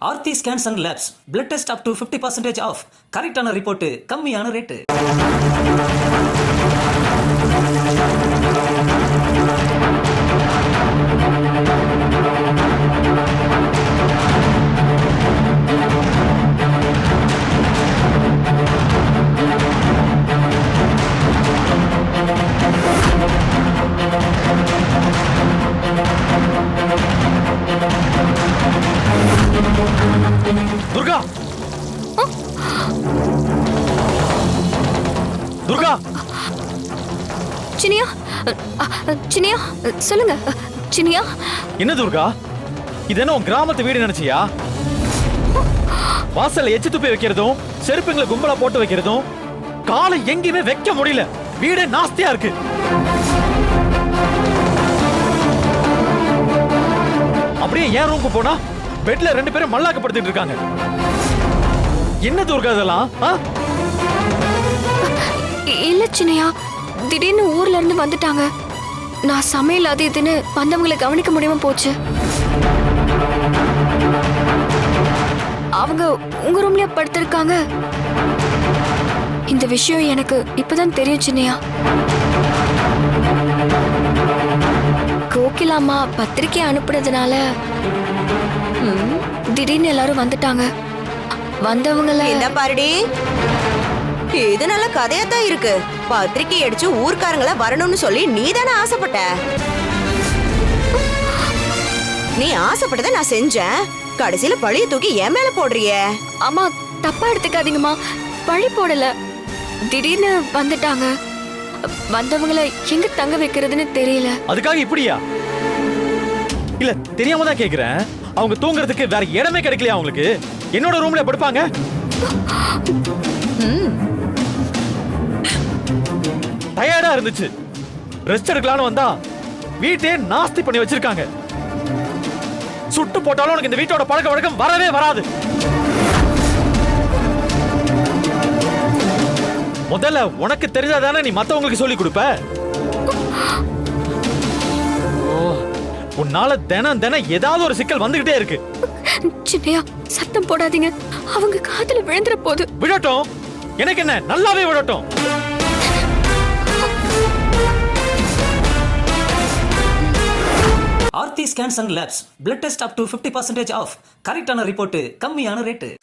Aarthi scans and labs blood test up to fifty percentage of கரெக்டான report கம்மியான rate Durga! Durga சினியா சினியா சொல்லுங்க. சினியா என்ன துர்கா? இது என்ன உன் கிராமத்து வீடு நினைச்சியா? வாசல்ல எச்சு துப்பி வைக்கிறதும் செருப்புங்களை கும்பலா போட்டு வைக்கிறதும் காலை எங்கேயுமே வைக்க முடியல. வீடே நாஸ்தியா இருக்கு. அப்படியே என் ரூமுக்கு போனா பெட்ல ரெண்டு பேரும் மல்லாக்கப்படுத்திட்டு இருக்காங்க. என்ன துர்கா இதெல்லாம்? இல்ல சின்னையா. திடீர்னு ஊர்ல இருந்து வந்துட்டாங்க. நான் சமையல் அது இதுன்னு வந்தவங்களை கவனிக்க முடியாம போச்சு. அவங்க உங்க ரூம்லயே படுத்திருக்காங்க. இந்த விஷயம் எனக்கு இப்பதான் தெரியும் சின்னையா. கோகிலாமா பத்திரிக்கை அனுப்புனதுனால திடீர்னு எல்லாரும் வந்துட்டாங்க. வந்தவங்கள இந்த பாருடி? இது நல்ல கதையாத்தான் இருக்கு. பத்திரிக்கை அடிச்சு ஊர்க்காரங்கள வரணும்னு சொல்லி நீ தானே ஆசைப்பட்ட? நீ ஆசைப்பட்டதை நான் செஞ்சேன். கடைசியில பழிய தூக்கி என் மேல போடுறியே. அம்மா தப்பா எடுத்துக்காதீங்கம்மா. பழி போடல. திடீர்னு வந்துட்டாங்க. வந்தவங்கள எங்க தங்க வைக்கிறதுன்னு தெரியல. அதுக்காக இப்படியா? இல்ல தெரியாம தான் கேக்குறேன். அவங்க தூங்குறதுக்கு வேற இடமே கிடைக்கலையா அவங்களுக்கு? என்னோட ரூம்ல படுப்பாங்க? டயர்டா இருந்துச்சு. ரெஸ்ட் எடுக்கலாம்னு வந்தா வீட்டே நாஸ்தி பண்ணி வச்சிருக்காங்க. சுட்டு போட்டாலும் உனக்கு இந்த வீட்டோட பழக்க வழக்கம் வரவே வராது. முதல்ல உனக்கு தெரிஞ்சாதானே நீ மத்தவங்களுக்கு சொல்லி கொடுப்ப? உன்னால தினம் தினம் ஏதாவது ஒரு சிக்கல் வந்துகிட்டே இருக்கு. சின்னையா சத்தம் போடாதீங்க. அவங்க காதுல விழுந்துற போது. விடட்டும். எனக்கு என்ன? நல்லாவே விடட்டும். Aarthi scans and labs. Blood test up to fifty percentage of கரெக்டான ரிப்போர்ட்டு கம்மியான ரேட்டு